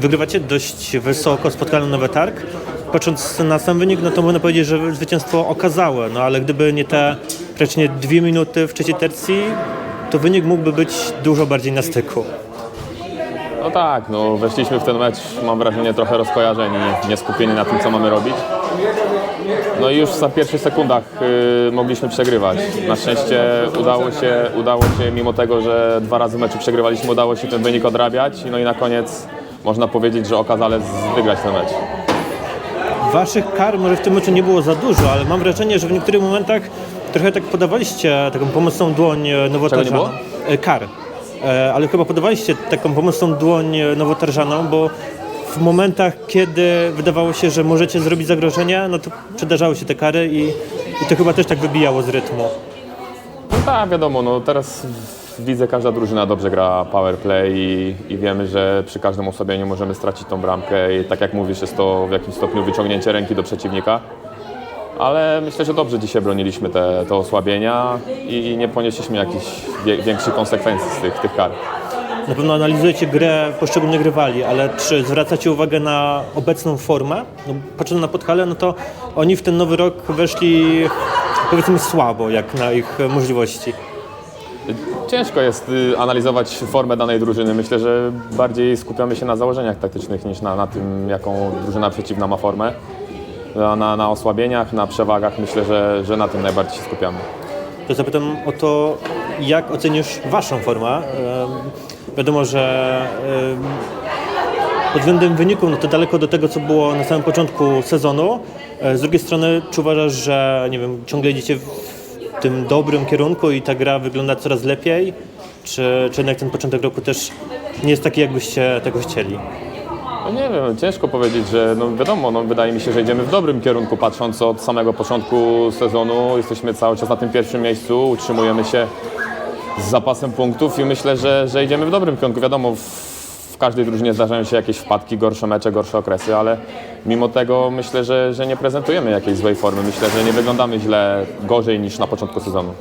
Wygrywacie dość wysoko, spotkany nowy targ. Patrząc na sam wynik, no to można powiedzieć, że zwycięstwo okazałe, no ale gdyby nie te praktycznie dwie minuty w trzeciej tercji, to wynik mógłby być dużo bardziej na styku. No tak, no weszliśmy w ten mecz, mam wrażenie, trochę rozkojarzeni, nieskupieni na tym, co mamy robić. No i już za pierwszych sekundach y, mogliśmy przegrywać. Na szczęście udało się, udało się, mimo tego, że dwa razy w meczu przegrywaliśmy, udało się ten wynik odrabiać. No i na koniec można powiedzieć, że okazale z- wygrać ten mecz. Waszych kar może w tym meczu nie było za dużo, ale mam wrażenie, że w niektórych momentach trochę tak podawaliście taką pomocną dłoń e, nowotarżaną. było? E, Kar. E, Ale chyba podawaliście taką pomocną dłoń nowotarżaną, bo w momentach, kiedy wydawało się, że możecie zrobić zagrożenie, no to przydarzały się te kary i, i to chyba też tak wybijało z rytmu. No tak, wiadomo, no teraz w lidze każda drużyna dobrze gra power play i, i wiemy, że przy każdym osłabieniu możemy stracić tą bramkę i tak jak mówisz, jest to w jakimś stopniu wyciągnięcie ręki do przeciwnika. Ale myślę, że dobrze dzisiaj broniliśmy te, te osłabienia i nie ponieśliśmy jakichś większych konsekwencji z tych, tych kar. Na pewno analizujecie grę poszczególnych rywali, ale czy zwracacie uwagę na obecną formę? No, patrząc na Podhale, no to oni w ten nowy rok weszli powiedzmy słabo, jak na ich możliwości. Ciężko jest y, analizować formę danej drużyny. Myślę, że bardziej skupiamy się na założeniach taktycznych niż na, na tym, jaką drużyna przeciwna ma formę. Na, na, osłabieniach, na przewagach myślę, że, że na tym najbardziej się skupiamy. To zapytam o to, jak ocenisz Waszą formę? Wiadomo, że pod względem wyniku, no to daleko do tego, co było na samym początku sezonu. E, Z drugiej strony, czy uważasz, że nie wiem, ciągle idziecie w tym dobrym kierunku i ta gra wygląda coraz lepiej? Czy, czy jednak ten początek roku też nie jest taki, jakbyście tego chcieli? No nie wiem, ciężko powiedzieć, że no wiadomo, no wydaje mi się, że idziemy w dobrym kierunku patrząc od samego początku sezonu. Jesteśmy cały czas na tym pierwszym miejscu, utrzymujemy się z zapasem punktów i myślę, że, że idziemy w dobrym kierunku. Wiadomo, w, w każdej drużynie zdarzają się jakieś wpadki, gorsze mecze, gorsze okresy, ale mimo tego myślę, że, że nie prezentujemy jakiejś złej formy. Myślę, że nie wyglądamy źle, gorzej niż na początku sezonu.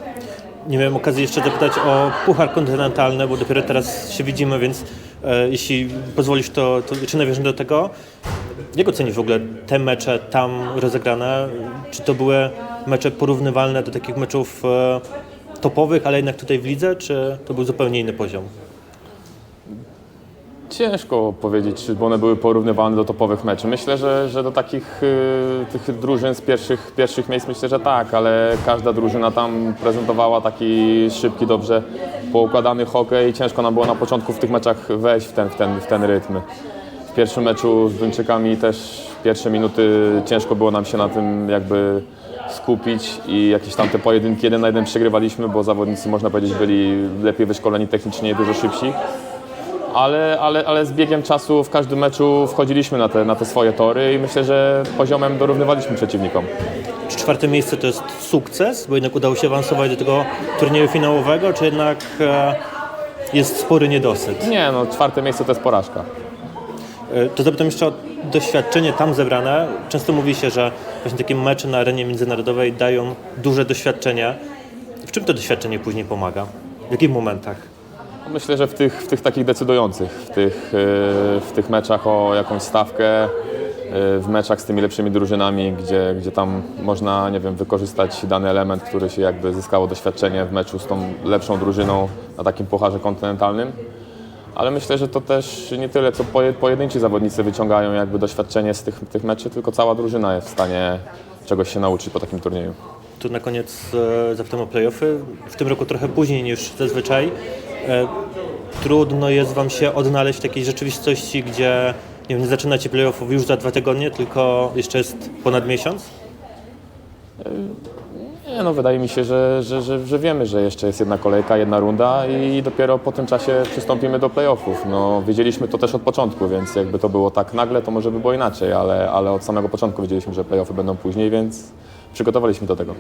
Nie miałem okazji jeszcze zapytać o Puchar Kontynentalny, bo dopiero teraz się widzimy, więc e, jeśli pozwolisz, to, to czy nawiążę do tego. Jak ocenisz w ogóle te mecze tam rozegrane? Czy to były mecze porównywalne do takich meczów e, topowych, ale jednak tutaj w lidze, czy to był zupełnie inny poziom? Ciężko powiedzieć, czy one były porównywane do topowych meczów. Myślę, że, że do takich y, tych drużyn z pierwszych, pierwszych miejsc myślę, że tak, ale każda drużyna tam prezentowała taki szybki, dobrze poukładany hokej i ciężko nam było na początku w tych meczach wejść w ten, w ten, w ten rytm. W pierwszym meczu z Duńczykami też pierwsze minuty ciężko było nam się na tym jakby skupić i jakieś tam te pojedynki jeden na jeden przegrywaliśmy, bo zawodnicy można powiedzieć byli lepiej wyszkoleni technicznie dużo szybsi ale, ale, ale z biegiem czasu w każdym meczu wchodziliśmy na te, na te swoje tory i myślę, że poziomem dorównywaliśmy przeciwnikom. Czy czwarte miejsce to jest sukces, bo jednak udało się awansować do tego turnieju finałowego, czy jednak e, jest spory niedosyt? Nie, no czwarte miejsce to jest porażka. E, To zapytam jeszcze o doświadczenie tam zebrane. Często mówi się, że właśnie takie mecze na arenie międzynarodowej dają duże doświadczenie. W czym to doświadczenie później pomaga? W jakich momentach? Myślę, że w tych, w tych takich decydujących, w tych, yy, w tych meczach o jakąś stawkę, yy, w meczach z tymi lepszymi drużynami, gdzie, gdzie tam można, nie wiem, wykorzystać dany element, który się jakby zyskało doświadczenie w meczu z tą lepszą drużyną na takim pucharze kontynentalnym. Ale myślę, że to też nie tyle, co poje, pojedynczy zawodnicy wyciągają jakby doświadczenie z tych, tych meczy, tylko cała drużyna jest w stanie czegoś się nauczyć po takim turnieju. Tu na koniec e, zapytam o playoffy. W tym roku trochę później niż zazwyczaj. E, trudno jest Wam się odnaleźć w takiej rzeczywistości, gdzie nie, wiem, nie zaczynacie playoffów już za dwa tygodnie, tylko jeszcze jest ponad miesiąc? Nie, no wydaje mi się, że, że, że, że wiemy, że jeszcze jest jedna kolejka, jedna runda i dopiero po tym czasie przystąpimy do playoffów. No, wiedzieliśmy to też od początku, więc jakby to było tak nagle, to może by było inaczej, ale, ale od samego początku wiedzieliśmy, że playoffy będą później, więc przygotowaliśmy do tego.